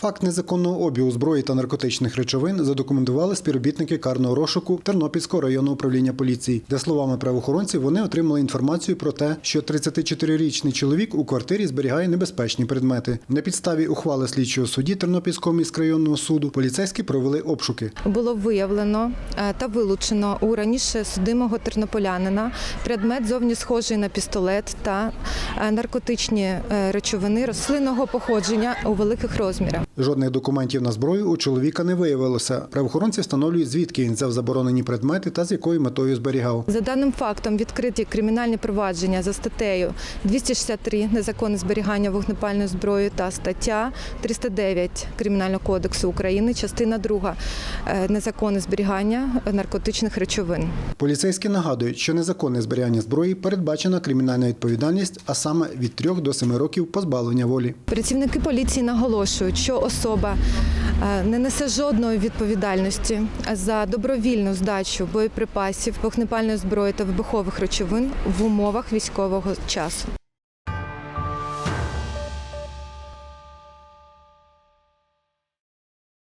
Факт незаконного обігу зброї та наркотичних речовин задокументували співробітники карного розшуку Тернопільського районного управління поліції, де словами правоохоронців вони отримали інформацію про те, що 34-річний чоловік у квартирі зберігає небезпечні предмети. На підставі ухвали слідчого судді Тернопільського міськрайонного суду поліцейські провели обшуки. було виявлено е, та вилучено у раніше судимого тернополянина предмет зовні схожий на пістолет та е, наркотичні е, речовини рослинного походження у великих розмірах. Жодних документів на зброю у чоловіка не виявилося. Правоохоронці встановлюють, звідки він взяв заборонені предмети та з якою метою зберігав. За даним фактом відкриті кримінальні провадження за статтею 263 незаконне зберігання вогнепальної зброї та стаття 309 Кримінального кодексу України, частина 2 незаконне зберігання наркотичних речовин. Поліцейські нагадують, що незаконне зберігання зброї передбачена кримінальна відповідальність, а саме від 3 до 7 років позбавлення волі. Працівники поліції наголошують, що особа е, не несе жодної відповідальності за добровільну здачу боєприпасів, вогнепальної зброї та вибухових речовин в умовах військового часу.